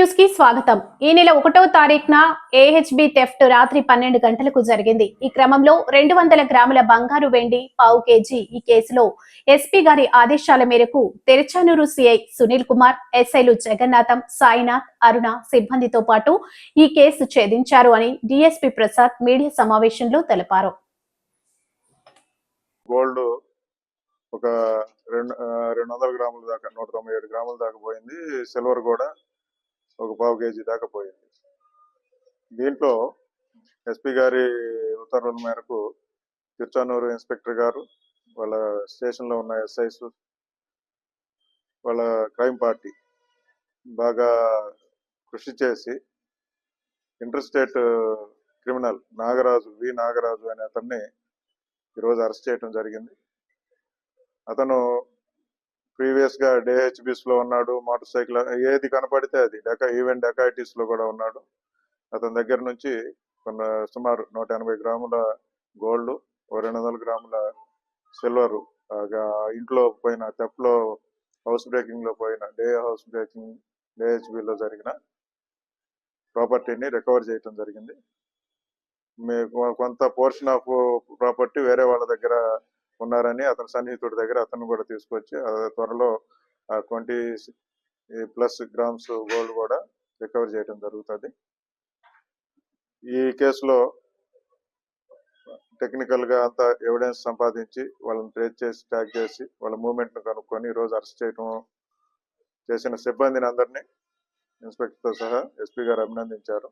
న్యూస్కి స్వాగతం. ఈ నెల ఒకటో తారీఖున ఏహెచ్బి థెఫ్ట్ రాత్రి పన్నెండు గంటలకు జరిగింది. ఈ క్రమంలో రెండు వందల గ్రాముల బంగారు వెండి పావు కేజీ ఈ కేసులో ఎస్పీ గారి ఆదేశాల మేరకు తెరచానూరు సిఐ సునీల్ కుమార్ ఎస్ఐలు జగన్నాథం సాయినాథ్ అరుణ సిబ్బందితో పాటు ఈ కేసు ఛేదించారు అని డిఎస్పి ప్రసాద్ మీడియా సమావేశంలో తెలిపారు. గోల్డ్ ఒక రెండు రెండు వందల గ్రాముల దాకా నూట తొంభై ఏడు గ్రాముల దాకా పోయింది. సిల్వర్ కూడా ఒక పావు కేజీ దాకా పోయింది. దీంట్లో ఎస్పీ గారి ఉత్తర్వుల మేరకు తిరుచానూరు ఇన్స్పెక్టర్ గారు వాళ్ళ స్టేషన్లో ఉన్న ఎస్ఐస్ వాళ్ళ క్రైమ్ పార్టీ బాగా కృషి చేసి inter state criminal Nagaraju V Nagaraju అనే అతన్ని ఈరోజు అరెస్ట్ చేయడం జరిగింది. అతను ప్రీవియస్గా డిహెచ్బిస్లో ఉన్నాడు మోటార్ సైకిల్ ఏది కనపడితే అది డెకా ఈవెన్ డెకాయిటీస్లో కూడా ఉన్నాడు. అతని దగ్గర నుంచి కొన్ని సుమారు నూట ఎనభై గ్రాముల గోల్డ్ రెండు వందల గ్రాముల సిల్వర్ ఇంట్లో పోయిన theft లో హౌస్ బ్రేకింగ్లో పోయిన డే హౌస్ బ్రేకింగ్ డిహెచ్బి లో జరిగిన ప్రాపర్టీని రికవర్ చేయటం జరిగింది. మీకు కొంత పోర్షన్ ఆఫ్ ప్రాపర్టీ వేరే వాళ్ళ దగ్గర ఉన్నారని అతని సన్నిహితుడి దగ్గర అతను కూడా తీసుకొచ్చి ఆ త్వరలో ట్వంటీ ప్లస్ గ్రామ్స్ గోల్డ్ కూడా రికవర్ చేయడం జరుగుతుంది. ఈ కేసులో టెక్నికల్గా అంతా అంత ఎవిడెన్స్ సంపాదించి వాళ్ళని ట్రేస్ చేసి ట్యాగ్ చేసి వాళ్ళ మూమెంట్ను కనుక్కొని ఈరోజు రోజు అరెస్ట్ చేయడం చేసిన సిబ్బందిని అందరినీ ఇన్స్పెక్టర్తో సహా ఎస్పీ గారు అభినందించారు.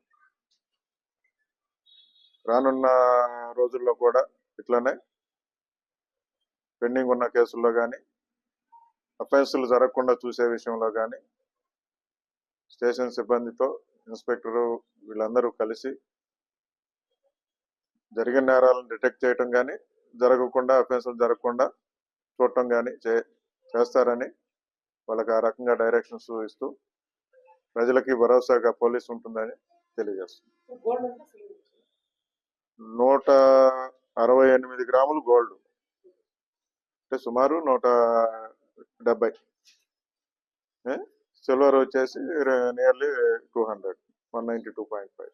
రానున్న రోజుల్లో కూడా ఇట్లానే పెండింగ్ ఉన్న కేసుల్లో కానీ అఫెన్సులు జరగకుండా చూసే విషయంలో కానీ స్టేషన్ సిబ్బందితో ఇన్స్పెక్టరు వీళ్ళందరూ కలిసి జరిగిన నేరాలను డిటెక్ట్ చేయటం కానీ జరగకుండా అఫెన్సులు జరగకుండా చూడటం కానీ చే చేస్తారని వాళ్ళకి ఆ రకంగా డైరెక్షన్స్ ఇస్తూ ప్రజలకి భరోసాగా పోలీస్ ఉంటుందని తెలియజేస్తుంది. నూట అరవై ఎనిమిది గ్రాములు గోల్డ్. అంటే సుమారు నూట డెబ్బై సిల్వర్ వచ్చేసి nearly two hundred one ninety two point five.